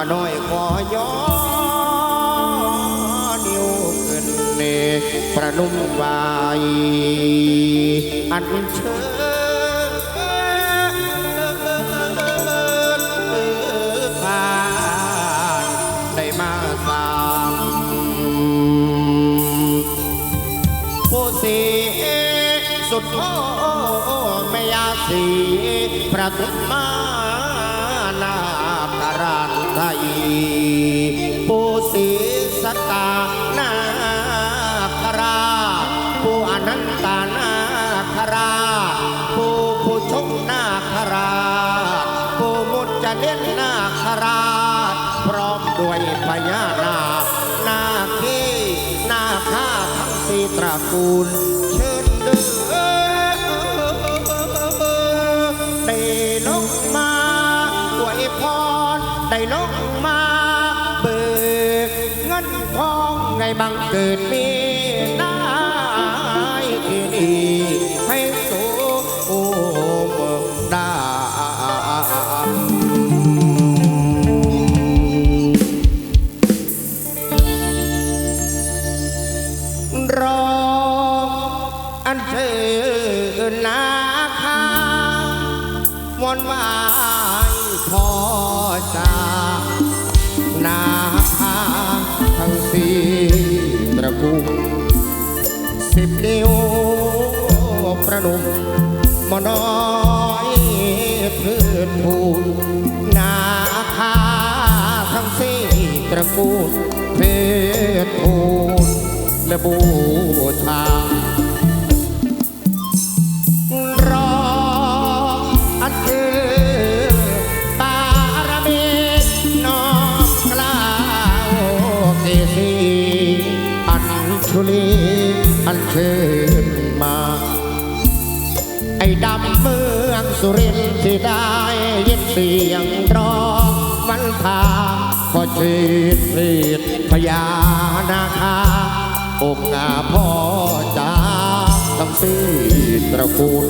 าน้อยขอยอนิ้วขึ้นเนประนุ่มวายอันเชิญผ่านได้มาสามผู้สีสุดโอ้แม่ยาสีประทุมมานาคาราช ไทยผู้สีสตานาคราชผู้อนันตานาคราชผู้ผู้ชงนาคราชผู้มุจจะเด่นนาคราชพร้อมด้วยพญานาคนาคีนาคาทั้งสี่ตระกูลเชิญเด้อ ได้ลงมาเบิกเงินทองในบังเกิดมีได้ที่นี่ให้สูมได้รออันเชิญนาคาวอนไหวายพอใจ ทั้งสี่ตระกูลสิบนิ้วประนมมน้อยพื้นพูนนาคาทั้งสี่ตระกูลเพชรพูนและบูชา ดำเมืองสุรินทร์ที่ได้ยินเสียงร้องมันพาขอชีดสีดพญานาคาองค์อาพ่อจ้าทั้งสี่ตระกูล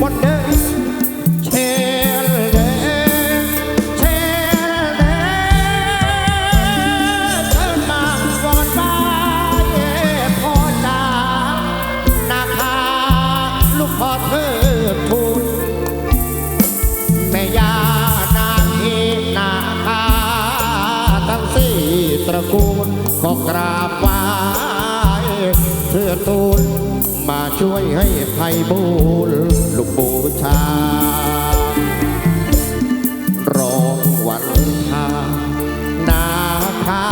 มดเดิ เพื่อทูลมาช่วยให้ไทยบูรลูกบูชา ร้องวันทานาคา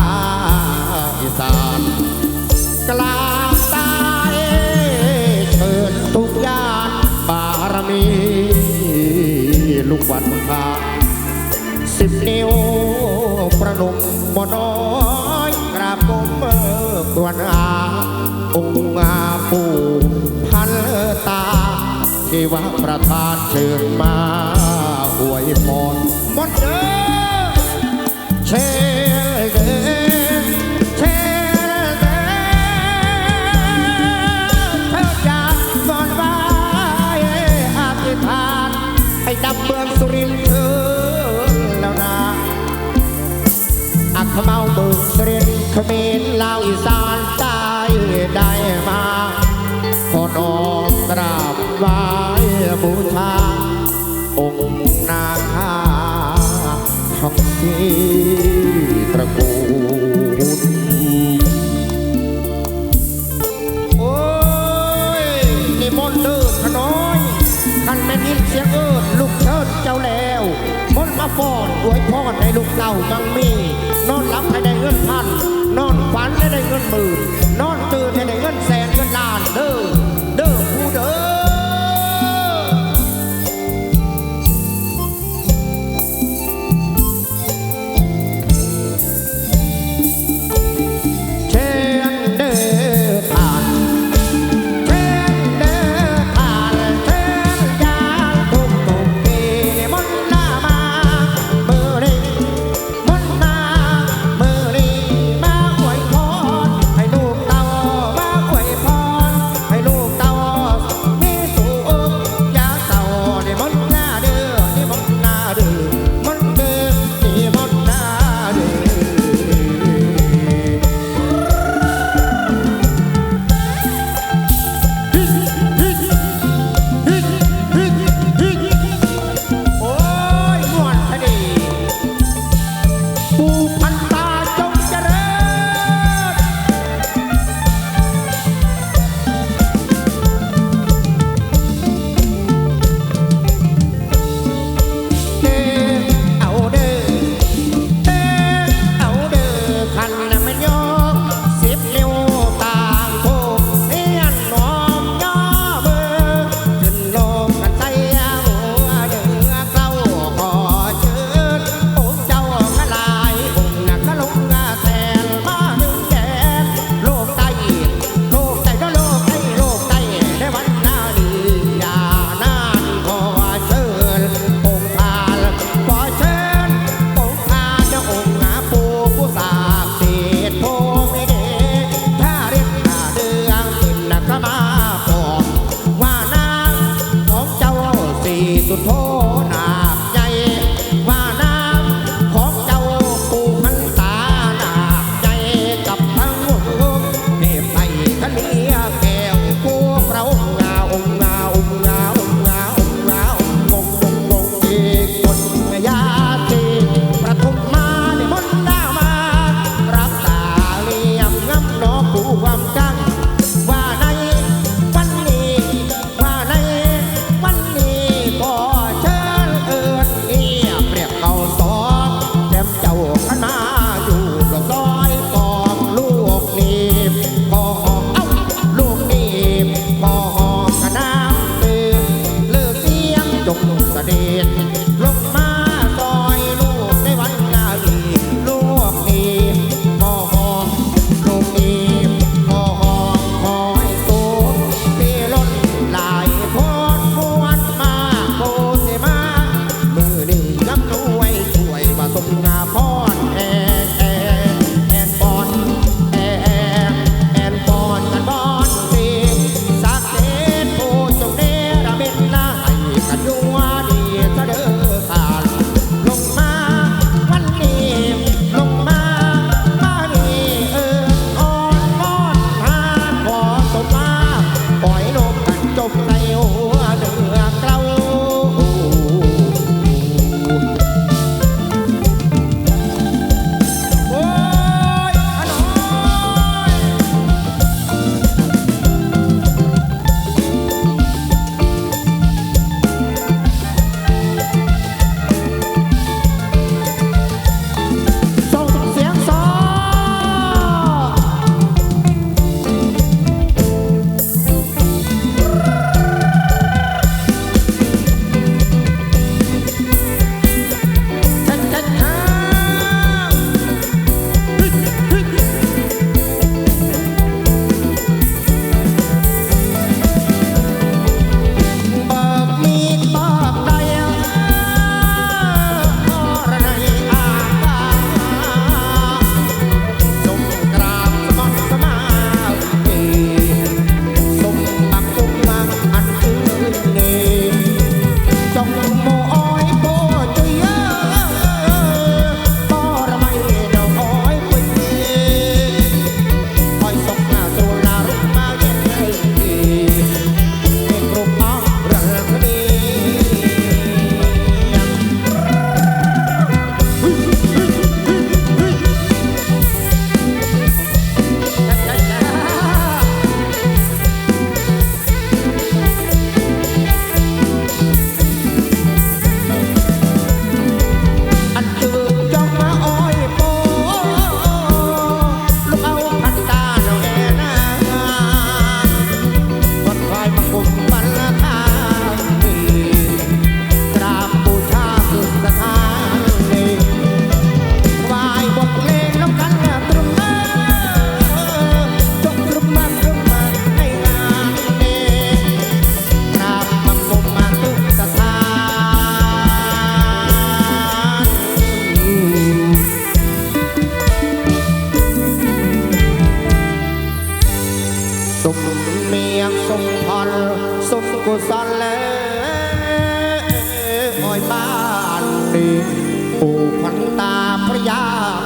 อีสานกลางตายเชิญทุกญาติบารมีลูกวันพาสิบนิ้วประนมบน้อยกราบก้มเมื่อกวนอา งค์อาปูพันตาที่ว่าประธานเชิญมาอวยพรหมดเด้อเชลเดเชลเดเธอจากก่อนไว้อธิษฐานให้ดับเมืองสุรินทร์เธอแล้วนะอักขเมาเมืองสุรินทร์เขมรลาวอีสาน บูชาองค์นาคาทั้งสี่ตระกูลโอ้ยนิมนต์เด้อขน้อยท่านแม่นินเสียงเอิดลูกเชิดเจ้าแล้วมนต์มาฟอนอวยพรให้ลูกเต่ามังมี นอนหลับให้ได้เงินพัน นอนฝันให้ได้เงินหมื่น นอนตื่นให้ได้เงินแสนเงินล้านเด้อเด้อผู้เด้อ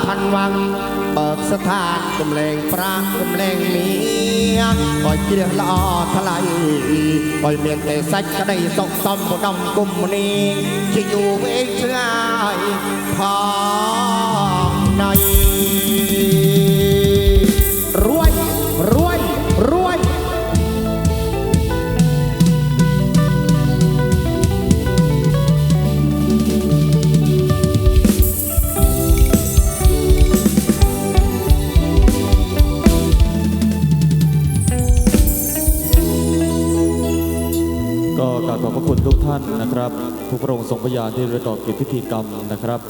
พันวัง เบิกสถานกำเลงปรางกำเลงเมียปล่อยเกลือละอทลายปล่อยเมียนแต่สักกระได้สกซ้อมบดำกุมนี้ที่อยู่เวงชื่อพอ ทุกพระองค์ทรงพระยานที่ประกอบกิจพิธีกรรมนะครับ